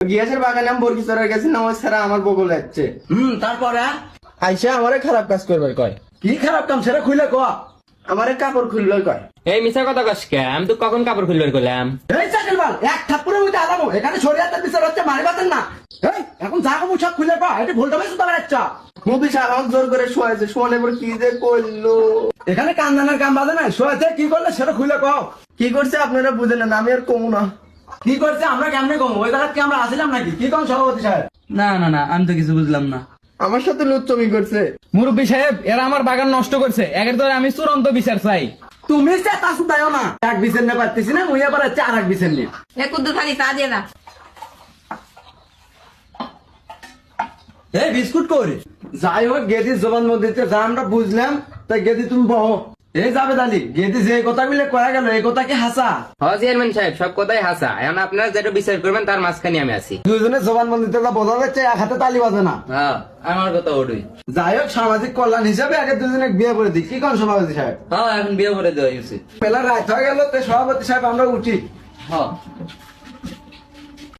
গিয়াসের বাগানে আমি বরকি চড়ার গেছি না ওই ছাড়া আমার বগল যাচ্ছে। হুম তারপরে? আইসা আমারে খারাপ কাজ করবার কয়। কি খারাপ কাম? সেটা খুলে ক। আমারে কাপড় খুললো কয়। এই মিছা কথা কস কে? আমি তো কখন কাপড় খুলবার করলাম এই চাকরি বাল এক থাপ্পড়ের মধ্যে আলামো এখানে শরীয়তের বিচার হচ্ছে মারি বাতেন না। এই এখন যা কমু সব খুলে পা এটা ভুলটা বেশি তোমার সাহেব আমাকে জোর করে শোয়াছে শোয়ানোর পর কি যে করল? এখানে কান্দানের কাম বাজে না শোয়াতে কি করলে সেটা খুলে কও কি করছে আপনারা বুঝলেন না আমি আর কমু না। কি করছে? আমরা কেমনে কম ওই জায়গা কি আমরা আসিলাম নাকি? কি কম সভাপতি সাহেব? না না না আমি তো কিছু বুঝলাম না। আমার সাথে লুচ্চমি করছে। মুরব্বী সাহেব এরা আমার বাগান নষ্ট করছে। একের ধরে আমি চূড়ান্ত বিচার চাই। তুমি সে তাসু না। এক বিছেন নে পারতেছি না হচ্ছে আর এক বিছেন নে এ কুদ্দু থাকি চা দিয়ে না এই বিস্কুট করি যাই হোক গেদি জবান মধ্যে যা আমরা বুঝলাম তাই গেদি তুমি বহ। এই যাবে দালি গেদি যে কথা গুলো কয়া গেল এই কথা কি হাসা? হ চেয়ারম্যান সাহেব সব কথাই হাসা। এখন আপনারা যেটা বিচার করবেন তার মাঝখানে আমি আছি। দুজনে জবান যা বোঝা যাচ্ছে এক হাতে তালি বাজে না। হ্যাঁ আমার কথা ওটাই যাই হোক সামাজিক কল্যাণ হিসাবে আগে দুজনে বিয়ে করে দিই। কি কোন সভাপতি সাহেব? হ্যাঁ এখন বিয়ে করে দেওয়া উচিত মেলা রাত হয়ে গেল তো সভাপতি সাহেব আমরা উঠি। হ্যাঁ